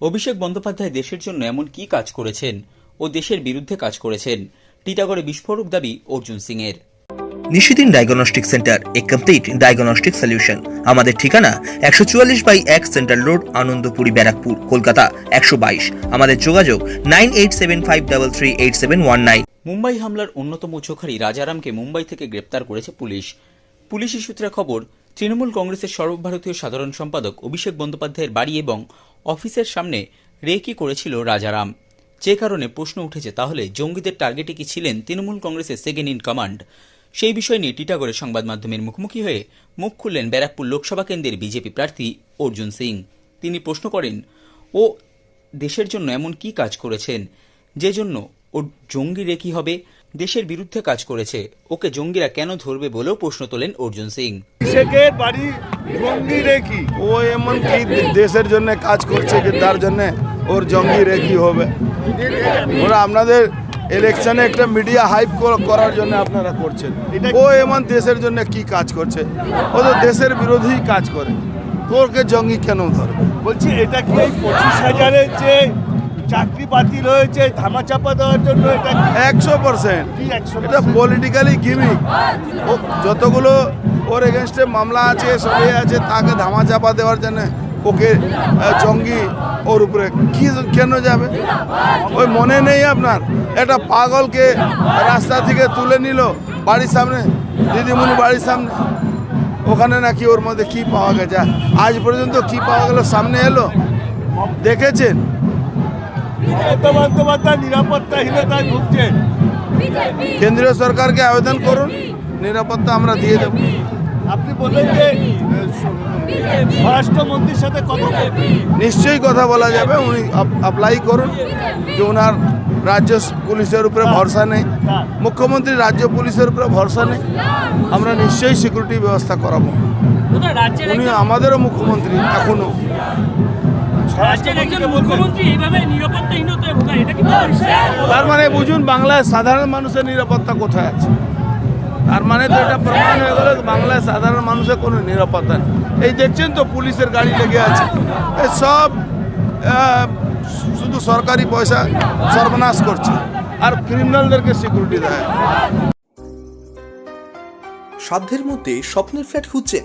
অভিষেক বন্দ্যোপাধ্যায় দেশের জন্য এমন কি কাজ করেছেন ও দেশের বিরুদ্ধে কাজ করেছেন টিটাগড়ে বিস্ফোরক দাবি অর্জুন সিং এর নিশিদিন ডায়াগনস্টিক সেন্টার এ কমপ্লিট ডায়াগনস্টিক সলিউশন। আমাদের ঠিকানা একশো চুয়াল্লিশ বাই এক সেন্ট্রাল রোড আনন্দপুরি ব্যারাকপুর কলকাতা একশো বাইশ। আমাদের যোগাযোগ nine eight seven five double three eight seven one nine. Mumbai হামলার অন্যতম চোখারি রাজারামকে মুম্বাই থেকে গ্রেপ্তার করেছে পুলিশ। পুলিশি সূত্রে খবর তৃণমূল কংগ্রেসের সর্বভারতীয় সাধারণ সম্পাদক অভিষেক বন্দ্যোপাধ্যায়ের বাড়ি এবং অফিসের সামনে রেকি করেছিল রাজারাম। যে কারণে প্রশ্ন উঠেছে, তাহলে জঙ্গিদের টার্গেটে কি ছিলেন তৃণমূল কংগ্রেসের সেকেন্ড ইন কমান্ড সেই বিষয় নিয়ে টিটাগড়ে সংবাদ মাধ্যমের মুখোমুখি হয়ে মুখ খুললেন ব্যারাকপুর লোকসভা কেন্দ্রের বিজেপি প্রার্থী অর্জুন সিং। তিনি প্রশ্ন করেন, ও দেশের জন্য এমন কি কাজ করেছেন? যে জন্য ও জঙ্গি রেকি হবে? দেশের বিরুদ্ধে কাজ করেছে। ওকে জঙ্গিরা কেন ধরবে বলেও প্রশ্ন তোলেন অর্জুন সিং। বাড়ি জঙ্গি রেখি। ও এমন কি দেশের জন্য কাজ করছে কি তার জন্য ওর জঙ্গি রেখি হবে? ওরা আপনাদের ইলেকশনে একটা মিডিয়া হাইপ করার জন্য আপনারা করছেন। ও এমন দেশের জন্য কি কাজ করছে? ও তো দেশের বিরোধী কাজ করে। তো ওকে জঙ্গি কেন ধরবে? বলছি এটা কি পঁচিশ হাজারের যে চাকরি বাতিল হয়েছে ধামাচাপা দেওয়ার জন্য এটা একশো পার্সেন্ট এটা পলিটিক্যালি গিমিক ও যতগুলো ওর এগেনস্টে মামলা আছে সবই আছে তাকে ধামাচাপা দেওয়ার জন্য ওকে জঙ্গি ওর উপরে কি কেন যাবে? ওই মনে নেই আপনার? একটা পাগলকে রাস্তা থেকে তুলে নিল বাড়ির সামনে দিদিমণি বাড়ির সামনে। ওখানে নাকি ওর মধ্যে কি পাওয়া গেছে? আজ পর্যন্ত কি পাওয়া গেল? সামনে এলো? দেখেছেন? নিরাপত্তাহীনতায় কেন্দ্রীয় সরকারকে আবেদন করুন নিরাপত্তা আমরা দিয়ে দেবো। আপনি বললেন যে স্বরাষ্ট্রমন্ত্রীর সাথে কথা নিশ্চয়ই কথা বলা যাবে উনি অ্যাপ্লাই করুন যে ওনার রাজ্য পুলিশের উপরে ভরসা নেই মুখ্যমন্ত্রী রাজ্য পুলিশের উপরে ভরসা নেই আমরা নিশ্চয়ই সিকিউরিটি ব্যবস্থা করাবো। উনি আমাদেরও মুখ্যমন্ত্রী এখনও। রাজ্যের একজন মুখ্যমন্ত্রী এইভাবে নিরাপত্তাহীনতায় ভোগায় এটা কি তার মানে বুঝুন বাংলায় সাধারণ মানুষের নিরাপত্তা কোথায় আছে? তার মানে তো এটা প্রমাণ হয়ে গেল বাংলায় সাধারণ মানুষের কোনো নিরাপত্তা নেই। এই দেখছেন তো পুলিশের গাড়ি লেগে আছে। সব শুধু সরকারি পয়সা সর্বনাশ করছে। আর ক্রিমিনালদেরকে সিকিউরিটি দেয়। সাধ্যের মধ্যে স্বপ্নের ফ্ল্যাট খুঁজছেন